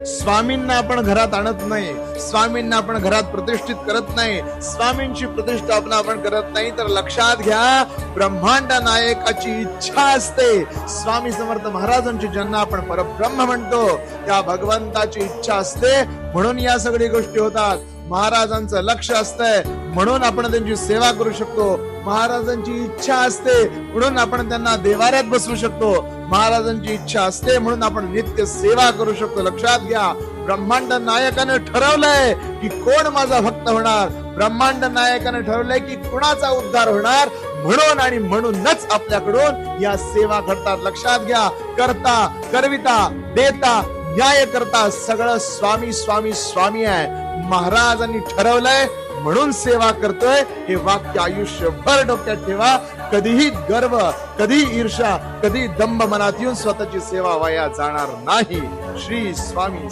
स्वामींना आपण घरात आणत नाही स्वामींना आपण घरात प्रतिष्ठित करत नाही स्वामींची प्रतिष्ठापना आपण करत नाही तर लक्षात घ्या ब्रह्मांड नायकाची इच्छा असते. स्वामी समर्थ महाराजांची ज्यांना आपण परब्रह्म म्हणतो त्या भगवंताची इच्छा असते म्हणून या सगळी गोष्टी होतात. महाराजांचं लक्ष असतंय. म्हणून आपण त्यांची सेवा करू शकतो. महाराजांची इच्छा असते म्हणून आपण त्यांना देवाऱ्यात बसवू शकतो. महाराजांची इच्छा असते म्हणून आपण नित्य सेवा करू शकतो. लक्षात घ्या ब्रह्मांड नायकाने ठरवलंय की कोण माझा भक्त होणार? ब्रह्मांड नायकाने ठरवलंय की कुणाचा उद्धार होणार? म्हणून आणि म्हणूनच आपल्याकडून या सेवा घडतात. लक्षात घ्या करता करविता देता न्याय करता सगळं स्वामी स्वामी स्वामी आहे. महाराजांनी ठरवलंय म्हणून सेवा करतोय. हे वाक्य आयुष्यभर डोक्यात ठेवा. कधीही गर्व कधी ईर्षा कधी दंभ मनात येऊन स्वतःची सेवा वाया जाणार नाही. श्री स्वामी